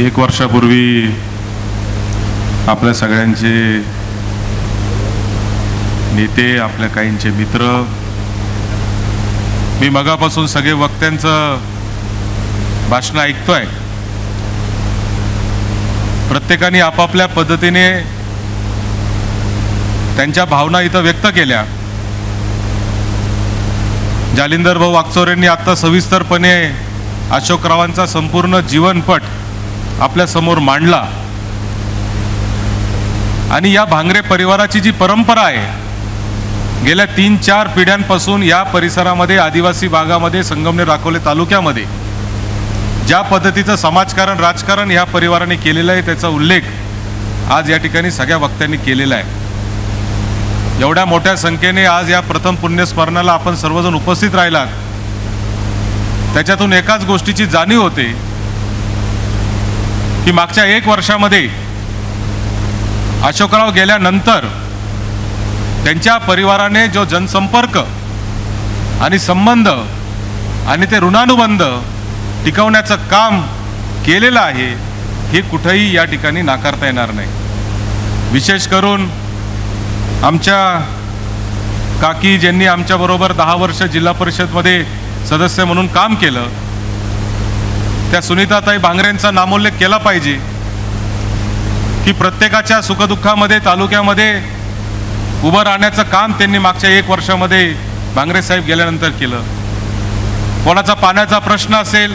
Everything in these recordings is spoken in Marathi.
एक वर्षापूर्वी आपल्या सगळ्यांचे नेते आपल्या काहींचे मित्र मी मगापासून सगळे वक्त्यांचं भाषण ऐकतोय. प्रत्येकाने आपापल्या पद्धतीने त्यांच्या भावना इथं व्यक्त केल्या. जालिंदर भाऊ वागचोरेंनी आता सविस्तरपणे अशोकरावांचा संपूर्ण जीवनपट आपल्यासमोर मांडला. आणि या भांगरे परिवाराची जी परंपरा आहे गेल्या तीन चार पिढ्यांपासून या परिसरामध्ये आदिवासी भागामध्ये संगमनेर राखवले तालुक्यामध्ये ज्या पद्धतीचं समाजकारण राजकारण ह्या परिवाराने केलेलं आहे त्याचा उल्लेख आज या ठिकाणी सगळ्या वक्त्यांनी केलेला आहे. एवढ्या मोठ्या संख्येने आज या प्रथम पुण्यस्मरणाला आपण सर्वजण उपस्थित राहिलात. त्याच्यातून एकाच गोष्टीची जाणीव होते की मागच्या एक वर्षामध्ये अशोकराव गेल्यानंतर त्यांच्या परिवाराने जो जनसंपर्क आणि संबंध आणि ते ऋणानुबंध टिकवण्याचं काम केलेलं आहे हे कुठंही या ठिकाणी नाकारता येणार नाही. विशेष करून आमच्या काकी ज्यांनी आमच्याबरोबर दहा वर्ष जिल्हा परिषदमध्ये सदस्य म्हणून काम केलं त्या सुनीताताई भांगरेंचा नामोल्लेख केला पाहिजे की प्रत्येकाच्या सुखदुःखामध्ये तालुक्यामध्ये उभं राहण्याचं काम त्यांनी मागच्या एक वर्षामध्ये भांगरे साहेब गेल्यानंतर केलं. कोणाचा पाण्याचा प्रश्न असेल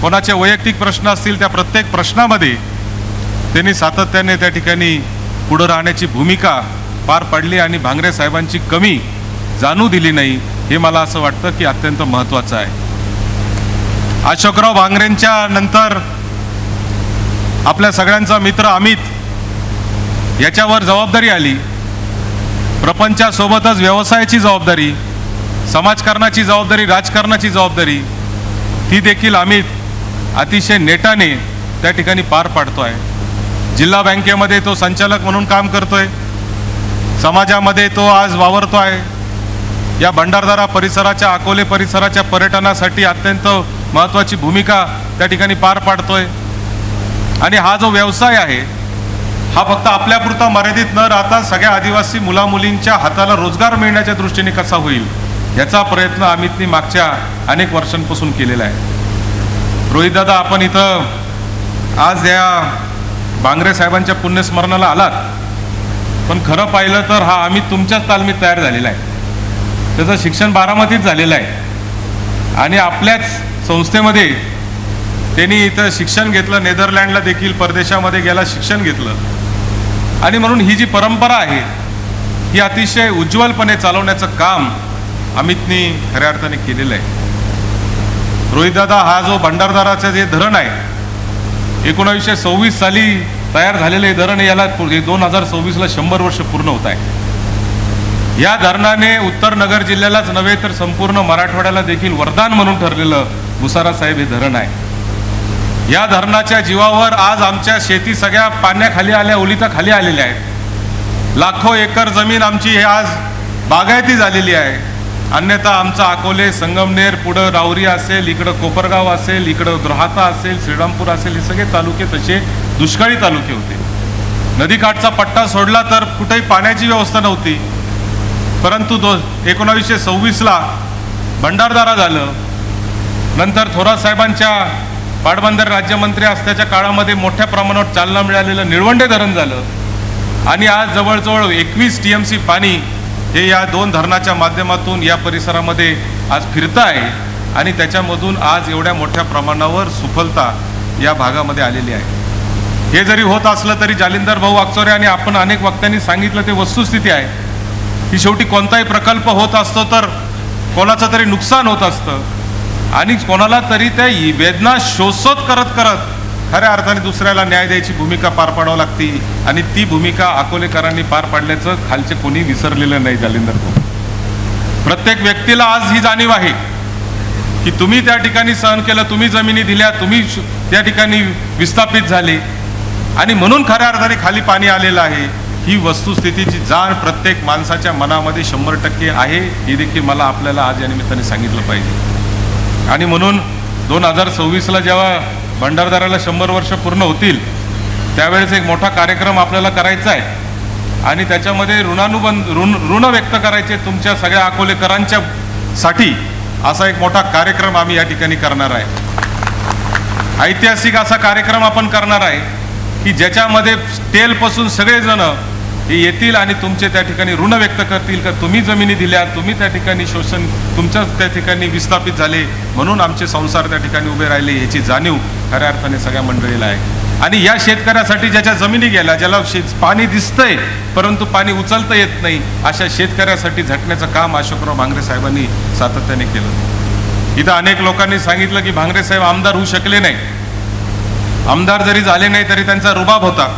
कोणाचे वैयक्तिक प्रश्न असतील त्या प्रत्येक प्रश्नामध्ये त्यांनी सातत्याने त्या ठिकाणी पुढं राहण्याची भूमिका पार पाडली आणि भांगरे साहेबांची कमी जाणू दिली नाही हे मला असं वाटतं की अत्यंत महत्त्वाचं आहे. अशोकराव भांगरेंच्या नंतर आपल्या सगळ्यांचा मित्र अमित याच्यावर जबाबदारी आली. प्रपंचासोबतच व्यवसायाची जबाबदारी समाजकारणाची जबाबदारी राजकारणाची जबाबदारी ती देखील अमित अतिशय नेटाने त्या ठिकाणी पार पाडतो आहे जिल्हा बँकेमध्ये तो संचालक म्हणून काम करतोय. समाजामध्ये तो आज वावरतो आहे या भंडारदारा परिसराच्या अकोले परिसराच्या पर्यटनासाठी अत्यंत महत्त्वाची भूमिका त्या ठिकाणी पार पाडतोय. आणि हा जो व्यवसाय आहे हा फक्त आपल्यापुरता मर्यादित न राहता सगळ्या आदिवासी मुलामुलींच्या हाताला रोजगार मिळण्याच्या दृष्टीने कसा होईल याचा प्रयत्न अमितनी मागच्या अनेक वर्षांपासून केलेला आहे. रोहितदादा आपण इथं आज या बांगरे साहेबांच्या पुण्यस्मरणाला आलात. पण खरं पाहिलं तर हा अमित तुमच्याच तालमीत तयार झालेला आहे. त्याचं शिक्षण बारामतीत झालेलं आहे. आणि आपल्याच संस्थेमध्ये त्यांनी इथं शिक्षण घेतलं. नेदरलँडला देखील परदेशामध्ये गेला शिक्षण घेतलं. आणि म्हणून ही जी परंपरा आहे ही अतिशय उज्ज्वलपणे चालवण्याचं काम अमितनी खऱ्या अर्थाने केलेलं आहे. रोहितदादा हा जो भंडारदाराचं जे धरण आहे एकोणावीसशे सव्वीस साली तयार झालेलं हे धरण याला दोन हजार सव्वीसला शंभर वर्ष पूर्ण होत आहे. या धरणाने उत्तर नगर जिल्ह्यालाच नव्हे तर संपूर्ण मराठवाड्याला देखील वरदान म्हणून ठरलेलं भुसारा साहेब हे धरण आहे. या धरणाच्या जीवावर आज आमच्या शेती सगळ्या पाण्याखाली आल्या ओलिता खाली आलेल्या आहेत. लाखो एकर जमीन आमची हे आज बागायती झालेली आहे. अन्यथा आमचा अकोले संगमनेर पुढं रावरी असेल इकडं कोपरगाव असेल इकडं ग्रहाता असेल श्रीरामपूर असेल हे सगळे तालुके तसे दुष्काळी तालुके होते. नदीकाठचा पट्टा सोडला तर कुठेही पाण्याची व्यवस्था नव्हती. परंतु दो एकोणावीसशे सव्वीसला भंडारदारा झालं. नंतर थोरात साहेबांच्या पाटबंदर राज्यमंत्री असल्याच्या काळामध्ये मोठ्या प्रमाणावर चालना मिळालेलं निळवंडे धरण झालं. आणि आज जवळजवळ एकवीस टी एम सी पाणी हे या दोन धरणाच्या माध्यमातून या परिसरामध्ये आज फिरतं आहे. आणि त्याच्यामधून आज एवढ्या मोठ्या प्रमाणावर सुफलता या भागामध्ये आलेली आहे. हे जरी होत असलं तरी जालिंदर भाऊ वागचोरे आणि आपण अनेक वक्त्यांनी सांगितलं ते वस्तुस्थिती आहे. की शेवटी कोणताही प्रकल्प होत असतो तर कोणाचं तरी नुकसान होत असतं. आणि कोणाला तरी त्या वेदना शोषत करत करत खऱ्या अर्थाने दुसऱ्याला न्याय द्यायची भूमिका पार पाडावं लागते. आणि ती भूमिका अकोलेकरांनी पार पाडल्याचं खालचे कोणी विसरलेलं नाही जालिंदर भाऊ. प्रत्येक व्यक्तीला आज ही जाणीव आहे की तुम्ही त्या ठिकाणी सहन केलं तुम्ही जमिनी दिल्या तुम्ही श- त्या ठिकाणी विस्थापित झाले. आणि म्हणून खऱ्या अर्थाने खाली पाणी आलेलं आहे. ही वस्तुस्थितीची जाण प्रत्येक माणसाच्या मनामध्ये शंभर टक्के आहे. हे देखील मला आपल्याला आज या निमित्ताने सांगितलं पाहिजे. आणि म्हणून दोन हजार सव्वीसला जेव्हा भंडारदाराला शंभर वर्ष पूर्ण होतील त्यावेळेस एक मोठा कार्यक्रम आपल्याला करायचा आहे. आणि त्याच्यामध्ये ऋणानुबंध ऋण ऋण व्यक्त करायचे तुमच्या सगळ्या अकोलेकरांच्या साठी असा एक मोठा कार्यक्रम आम्ही या ठिकाणी करणार आहे. ऐतिहासिक असा कार्यक्रम आपण करणार आहे की ज्याच्यामध्ये स्टेलपासून सगळेजणं हे येतील आणि तुमचे त्या ठिकाणी ऋण व्यक्त करतील. का तुम्ही जमिनी दिल्या तुम्ही त्या ठिकाणी शोषण तुमच्या त्या ठिकाणी विस्थापित झाले. म्हणून आमचे संसार त्या ठिकाणी उभे राहिले याची जाणीव खऱ्या अर्थाने सगळ्या मंडळीला आहे. आणि या शेतकऱ्यासाठी ज्याच्या जमिनी गेल्या ज्याला शेत पाणी दिसतंय परंतु पाणी उचलता येत नाही अशा शेतकऱ्यासाठी झटण्याचं काम अशोकराव भांगरे साहेबांनी सातत्याने केलं. इथं अनेक लोकांनी सांगितलं की भांगरे साहेब आमदार होऊ शकले नाही. आमदार जरी झाले नाही तरी त्यांचा रुबाब होता.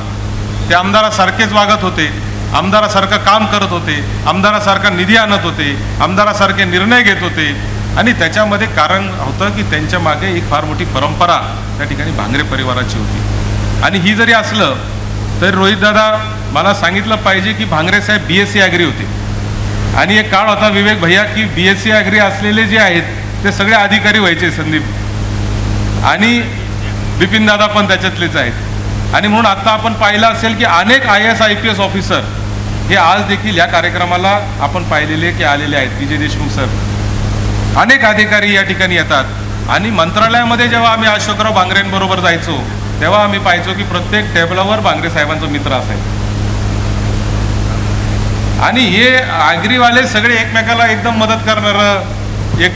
ते आमदारासारखेच वागत होते. आमदारासारखं काम करत होते. आमदारासारखा निधी आणत होते. आमदारासारखे निर्णय घेत होते. आणि त्याच्यामध्ये कारण होतं की त्यांच्या मागे एक फार मोठी परंपरा त्या ठिकाणी भांगरे परिवाराची होती. आणि ही जरी असलं तरी रोहितदादा मला सांगितलं पाहिजे की भांगरे साहेब बी एस सी ॲग्री होते. आणि एक काळ होता विवेक भैया की बी एस सी ॲग्री असलेले जे आहेत ते सगळे अधिकारी व्हायचे संदीप. आणि बिपिन दादा पण त्याच्यातलेच आहेत. आणि म्हणून आता आपण पाहिलं असेल की अनेक I S I P S officer हे आज देखील या कार्यक्रमाला आपण पाहिलेले की आलेले आहेत. विजय देशमुख सर. अनेक अधिकारी या ठिकाणी येतात. आणि मंत्रालयामध्ये जेव्हा आम्ही अशोकराव बांगरेंबरोबर जायचो तेव्हा आम्ही पाहायचो की प्रत्येक टेबलावर बांगरे साहेबांचा मित्र असायचा आणि हे आगरीवाले सगळे एकमेकाला एकदम मदत करणारं एक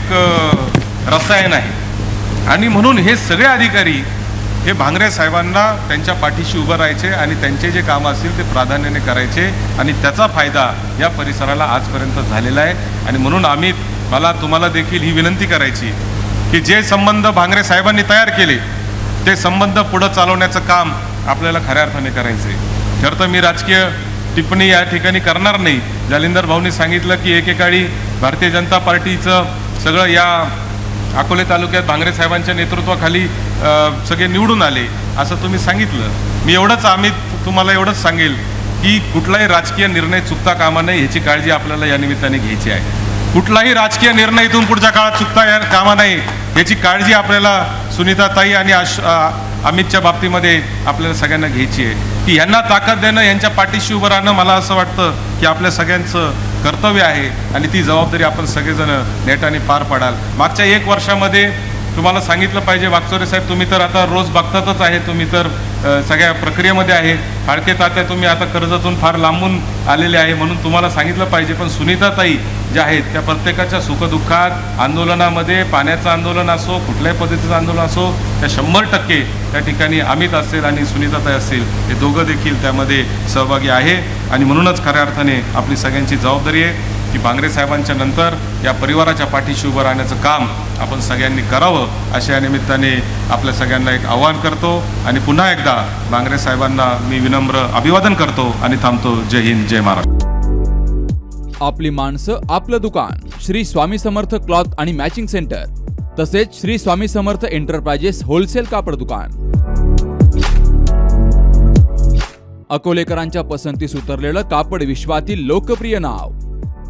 रसायन आहे. आणि म्हणून हे सगळे अधिकारी हे भांगरे साहेबांना त्यांच्या पाठीशी उभं राहायचे आणि त्यांचे जे कामं असतील ते प्राधान्याने करायचे आणि त्याचा फायदा या परिसराला आजपर्यंत झालेला आहे. आणि म्हणून आम्ही मला तुम्हाला देखील ही विनंती करायची की जे संबंध भांगरे साहेबांनी तयार केले ते संबंध पुढं चालवण्याचं काम आपल्याला खऱ्या अर्थाने करायचं आहे खरं तर मी राजकीय टिप्पणी या ठिकाणी करणार नाही. जालिंदर भाऊनी सांगितलं की एकेकाळी भारतीय जनता पार्टीचं सगळं या अकोले तालुक्यात भांगरे साहेबांच्या नेतृत्वाखाली सगळे निवडून आले असं तुम्ही सांगितलं. मी एवढंच आम्ही तुम्हाला एवढंच सांगेल की कुठलाही राजकीय निर्णय चुकता कामा नये ह्याची काळजी आपल्याला या निमित्ताने घ्यायची आहे. कुठलाही राजकीय निर्णय इथून पुढच्या काळात चुकता या कामा नये याची काळजी आपल्याला सुनीताताई आणि आश अमितच्या बाबतीमध्ये आपल्याला सगळ्यांना घ्यायची आहे. की यांना ताकद देणं यांच्या पाठीशी उभं राहणं मला असं वाटतं की आपल्या सगळ्यांचं कर्तव्य आहे आणि ती जबाबदारी आपण सगळेजण नेटाने पार पाडाल. मागच्या एक वर्षामध्ये तुम्हाला सांगितलं पाहिजे वाकचोरे साहेब तुम्ही तर आता रोज बघतातच आहे तुम्ही तर सगळ्या प्रक्रियेमध्ये आहे. फाळके तात्या तुम्ही आता कर्जतून फार लांबून आलेले आहे म्हणून तुम्हाला सांगितलं पाहिजे पण सुनीताताई ज्या आहेत त्या प्रत्येकाच्या सुखदुःखात आंदोलनामध्ये पाण्याचं आंदोलन असो कुठल्याही पद्धतीचं आंदोलन असो त्या शंभर टक्के त्या ठिकाणी अमित असेल आणि सुनीताताई असेल हे दोघं देखील त्यामध्ये सहभागी आहे. आणि म्हणूनच खऱ्या अर्थाने आपली सगळ्यांची जबाबदारी आहे. की बांगरे साहेबांच्या नंतर या परिवाराच्या पाठीशी उभं राहण्याचं काम आपण सगळ्यांनी करावं अशा या निमित्ताने आपल्या सगळ्यांना एक आव्हान करतो आणि पुन्हा एकदा बांगरे साहेबांना मी विनम्र अभिवादन करतो आणि थांबतो. जय हिंद जय महाराष्ट्र. आपली माणसं आपलं दुकान. श्री स्वामी समर्थ क्लॉथ आणि मॅचिंग सेंटर. तसेच श्री स्वामी समर्थ एंटरप्राइजेस होलसेल कापड दुकान. अकोलेकरांच्या पसंतीस उतरलेलं कापड विश्वातील लोकप्रिय नाव.